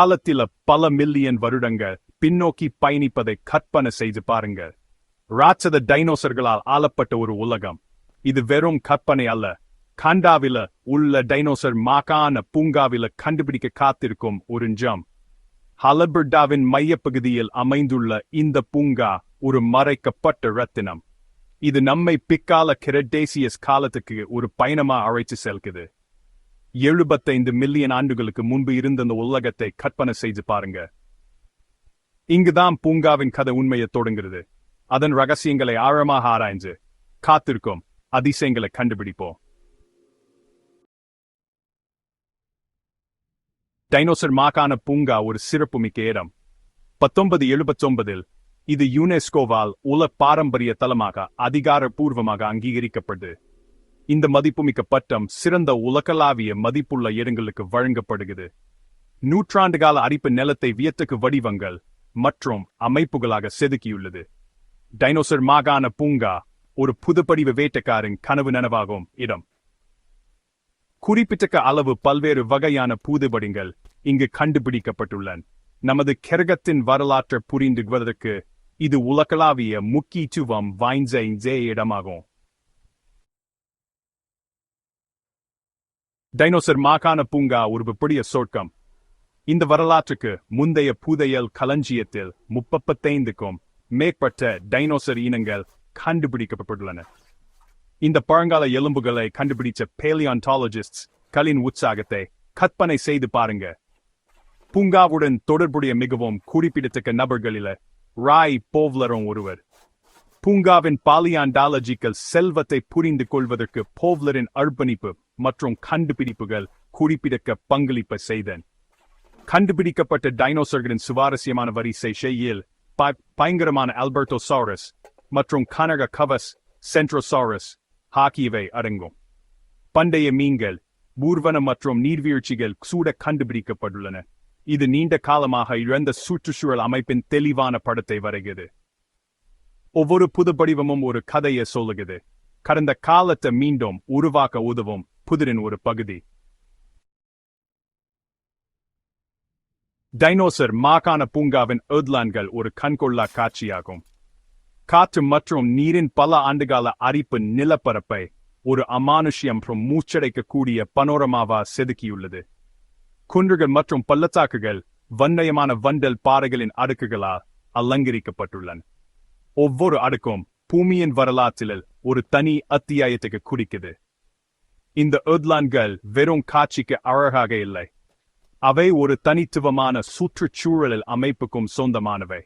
காலத்தில பல மில்லியன் வருடங்கள் பின்னோக்கி பயணிப்பதை கற்பனை செய்து பாருங்க ராட்சத டைனோசர்களால் ஆளப்பட்ட ஒரு உலகம். இது வெறும் கற்பனை அல்ல. கண்டாவில உள்ள டைனோசர் மாகாண பூங்காவில கண்டுபிடிக்க காத்திருக்கும் ஒரு ஜம் ஹலபர்டாவின் மையப்பகுதியில் அமைந்துள்ள இந்த பூங்கா ஒரு மறைக்கப்பட்ட ரத்தினம். இது நம்மை பிக்கால கிரெடேசியஸ் காலத்துக்கு ஒரு பயணமா அழைத்து செல்கிறது. எழுபத்தைந்து மில்லியன் ஆண்டுகளுக்கு முன்பு இருந்த அந்த உலகத்தை கற்பனை செய்து பாருங்க. இங்குதான் பூங்காவின் கதை உண்மையை தொடங்குகிறது. அதன் ரகசியங்களை ஆழமாக ஆராய்ஞ்சு காத்திருக்கும். அதிசயங்களை கண்டுபிடிப்போம். டைனோசர் மாகாண பூங்கா ஒரு சிறப்புமிக்க இடம். பத்தொன்பது எழுபத்தொன்பதில் இது யுனெஸ்கோவால் உல பாரம்பரிய தலமாக அதிகாரப்பூர்வமாக அங்கீகரிக்கப்பட்டது. இந்த மதிப்புமிக்க பட்டம் சிறந்த உலகளாவிய மதிப்புள்ள இடங்களுக்கு வழங்கப்படுகிறது. நூற்றாண்டுகால அரிப்பு நிலத்தை வியத்துக்கு வடிவங்கள் மற்றும் அமைப்புகளாக செதுக்கியுள்ளது. டைனோசர் மாகாண பூங்கா ஒரு புதுப்படிவு வேட்டக்காரன் கனவு நனவாகும் இடம். குறிப்பிட்ட அளவு பல்வேறு வகையான பூதுபடிங்கள் இங்கு கண்டுபிடிக்கப்பட்டுள்ளன. நமது கிரகத்தின் வரலாற்றை புரிந்துவதற்கு இது உலகளாவிய முக்கியத்துவம் வாய்ந்த இடமாகும். டைனோசர் மாகாண பூங்கா ஒரு பெரிய சொர்க்கம். இந்த வரலாற்றுக்கு முந்தைய புதையல் களஞ்சியத்தில் முப்பத்தைந்துக்கும் மேற்பட்ட டைனோசர் இனங்கள் கண்டுபிடிக்கப்பட்டுள்ளன. இந்த பழங்கால எலும்புகளை கண்டுபிடிச்ச பேலியான்டாலஜிஸ்ட் கலின் உற்சாகத்தை கற்பனை செய்து பாருங்க. பூங்காவுடன் தொடர்புடைய மிகவும் குறிப்பிடத்தக்க நபர்களில ராய் போவ்லரும் ஒருவர். பூங்காவின் பாலியாண்டாலஜிக்கல் செல்வத்தை புரிந்து கொள்வதற்கு போவ்லரின் அர்ப்பணிப்பு மற்றும் கண்டுபிடிப்புகள் குறிப்பிடக்க பங்களிப்பு செய்தன். கண்டுபிடிக்கப்பட்ட டைனோசர்களின் சுவாரஸ்யமான வரிசை செய்யில் பயங்கரமான அல்பர்டோசாரஸ் மற்றும் கனக கவஸ் சென்ட்ரோசாரஸ் ஆகியவை அடங்கும். பண்டைய மீன்கள் ஊர்வன மற்றும் நீர்வீழ்ச்சிகள் சூட கண்டுபிடிக்கப்பட்டுள்ளன. இது நீண்ட காலமாக இழந்த சுற்றுச்சூழல் அமைப்பின் தெளிவான படத்தை வரைகிறது. ஒவ்வொரு புது படிவமும் ஒரு கதையை சொல்லுகிறது. கடந்த காலத்தை மீண்டும் உருவாக்க உதவும் புதிரின் ஒரு பகுதி. டைனோசர் மாகாண பூங்காவின் ஏர்லான்கள் ஒரு கண்கொள்ளா காட்சியாகும். காற்று மற்றும் நீரின் பல ஆண்டுகால அரிப்பு நிலப்பரப்பை ஒரு அமானுஷ்யம் மற்றும் மூச்சடைக்கக்கூடிய பனோரமாவா செதுக்கியுள்ளது. குன்றுகள் மற்றும் பள்ளத்தாக்குகள் வண்ணயமான வண்டல் பாறைகளின் அடுக்குகளால் அலங்கரிக்கப்பட்டுள்ளன. ஒவ்வொரு அடுக்கும் பூமியின் வரலாற்றில் ஒரு தனி அத்தியாயத்துக்கு குடிக்குது. இந்த உத்லான்கள் வெறும் காட்சிக்கு அழகாக இல்லை. அவை ஒரு தனித்துவமான சுற்றுச்சூழலில் அமைப்புக்கும் சொந்தமானவை.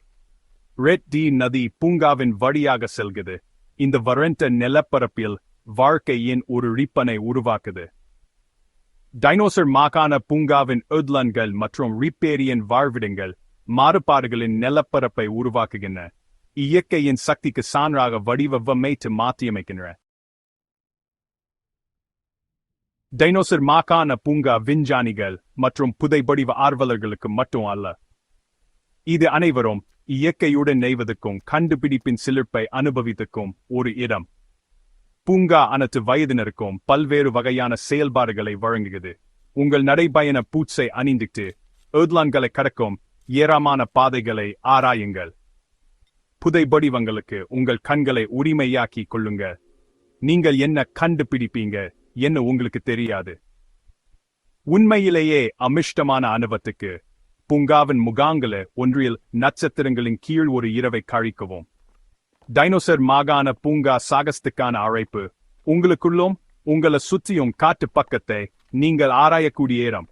ரெட் டி நதி பூங்காவின் வழியாக செல்கிறது. இந்த வறண்ட நிலப்பரப்பில் வாழ்க்கையின் ஒரு ரிப்பனை உருவாக்குது. டைனோசர் மாகாண பூங்காவின் உத்லன்கள் மற்றும் ரிப்பேரியன் வாழ்விடங்கள் மாறுபாடுகளின் நிலப்பரப்பை உருவாக்குகின்றன. இயற்கையின் சக்திக்கு சான்றாக வடிவமைத்து மாற்றியமைக்கின்றன டைனோசர் மாகாண பூங்கா விஞ்ஞானிகள் மற்றும் புதைபடிவ ஆர்வலர்களுக்கு மட்டும் அல்ல. இது அனைவரும் இயற்கையுடன் நெய்வதற்கும் கண்டுபிடிப்பின் சிலிர்ப்பை அனுபவித்துக்கும் ஒரு இடம். பூங்கா அனைத்து வயதினருக்கும் பல்வேறு வகையான செயல்பாடுகளை வழங்குகிறது. உங்கள் நடைபயண பூச்சை அணிந்துட்டு ஏர்லான்களை கடக்கும் ஏராளமான பாதைகளை ஆராயுங்கள். புதைபடிவங்களுக்கு உங்கள் கண்களை உரிமையாக்கி கொள்ளுங்க. நீங்கள் என்ன கண்டுபிடிப்பீங்க என்ன உங்களுக்கு தெரியாது. உண்மையிலேயே அமிஷ்டமான அனுபவத்துக்கு பூங்காவின் முகாங்கள ஒன்றில் நட்சத்திரங்களின் கீழ் ஒரு இரவை கழிக்கவும். டைனோசர் மாகாண பூங்கா சாகசத்துக்கான அழைப்பு. உங்களுக்குள்ளும் உங்களை சுற்றியும் காட்டு பக்கத்தை நீங்கள் ஆராயக்கூடிய இடம்.